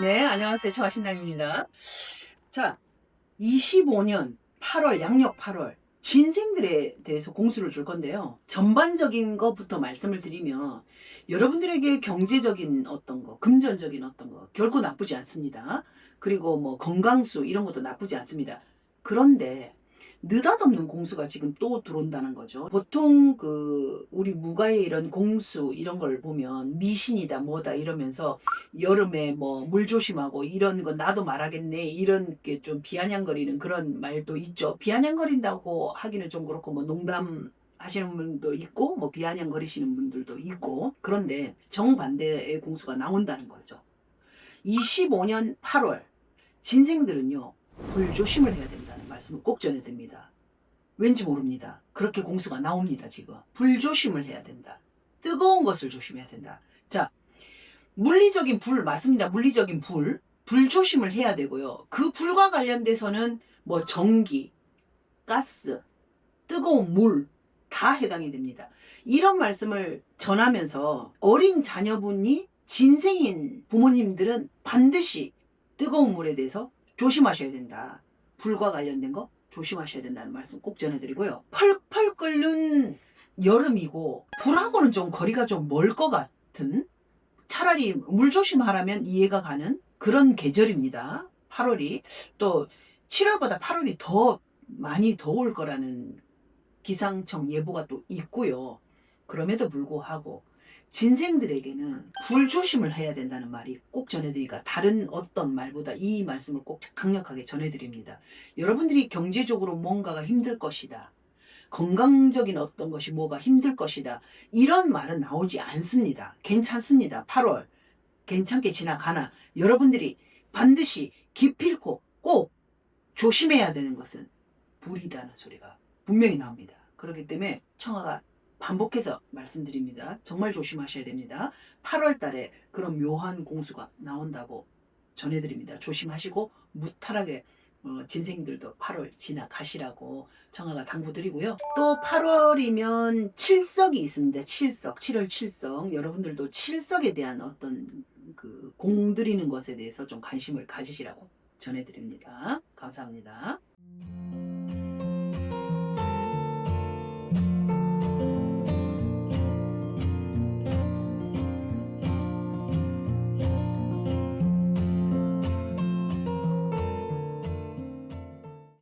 네, 안녕하세요. 청아신당입니다. 자, 25년 8월, 양력 8월, 진생들에 대해서 공수를 줄 건데요. 전반적인 것부터 말씀을 드리면, 여러분들에게 경제적인 어떤 거, 금전적인 어떤 거, 결코 나쁘지 않습니다. 그리고 뭐 건강수, 이런 것도 나쁘지 않습니다. 그런데, 느닷없는 공수가 지금 또 들어온다는 거죠. 보통 그 우리 무가의 이런 공수 이런 걸 보면 미신이다 뭐다 이러면서 여름에 뭐 물 조심하고 이런 거 나도 말하겠네 이런 게 좀 비아냥거리는 그런 말도 있죠. 비아냥거린다고 하기는 좀 그렇고 뭐 농담 하시는 분도 있고 뭐 비아냥거리시는 분들도 있고 그런데 정반대의 공수가 나온다는 거죠. 25년 8월 진생들은요 불조심을 해야 된다는 말씀을 꼭 전해야 됩니다. 왠지 모릅니다. 그렇게 공수가 나옵니다 지금. 불조심을 해야 된다. 뜨거운 것을 조심해야 된다. 자 물리적인 불 맞습니다. 물리적인 불 불조심을 해야 되고요. 그 불과 관련돼서는 뭐 전기, 가스, 뜨거운 물 다 해당이 됩니다. 이런 말씀을 전하면서 어린 자녀분이 진생인 부모님들은 반드시 뜨거운 물에 대해서 조심하셔야 된다. 불과 관련된 거 조심하셔야 된다는 말씀 꼭 전해드리고요. 펄펄 끓는 여름이고 불하고는 좀 거리가 좀 멀 것 같은 차라리 물 조심하라면 이해가 가는 그런 계절입니다. 8월이 또 7월보다 8월이 더 많이 더울 거라는 기상청 예보가 또 있고요. 그럼에도 불구하고 진생들에게는 불조심을 해야 된다는 말이 꼭 전해드리니까 다른 어떤 말보다 이 말씀을 꼭 강력하게 전해드립니다. 여러분들이 경제적으로 뭔가가 힘들 것이다. 건강적인 어떤 것이 뭐가 힘들 것이다. 이런 말은 나오지 않습니다. 괜찮습니다. 8월. 괜찮게 지나가나 여러분들이 반드시 기필코 꼭 조심해야 되는 것은 불이다는 소리가 분명히 나옵니다. 그렇기 때문에 청아가 반복해서 말씀드립니다. 정말 조심하셔야 됩니다. 8월 달에 그런 묘한 공수가 나온다고 전해드립니다. 조심하시고 무탈하게 어, 진생들도 8월 지나가시라고 청아가 당부드리고요. 또 8월이면 칠석이 있습니다. 칠석, 7월 칠석. 여러분들도 칠석에 대한 어떤 그 공들이는 것에 대해서 좀 관심을 가지시라고 전해드립니다. 감사합니다.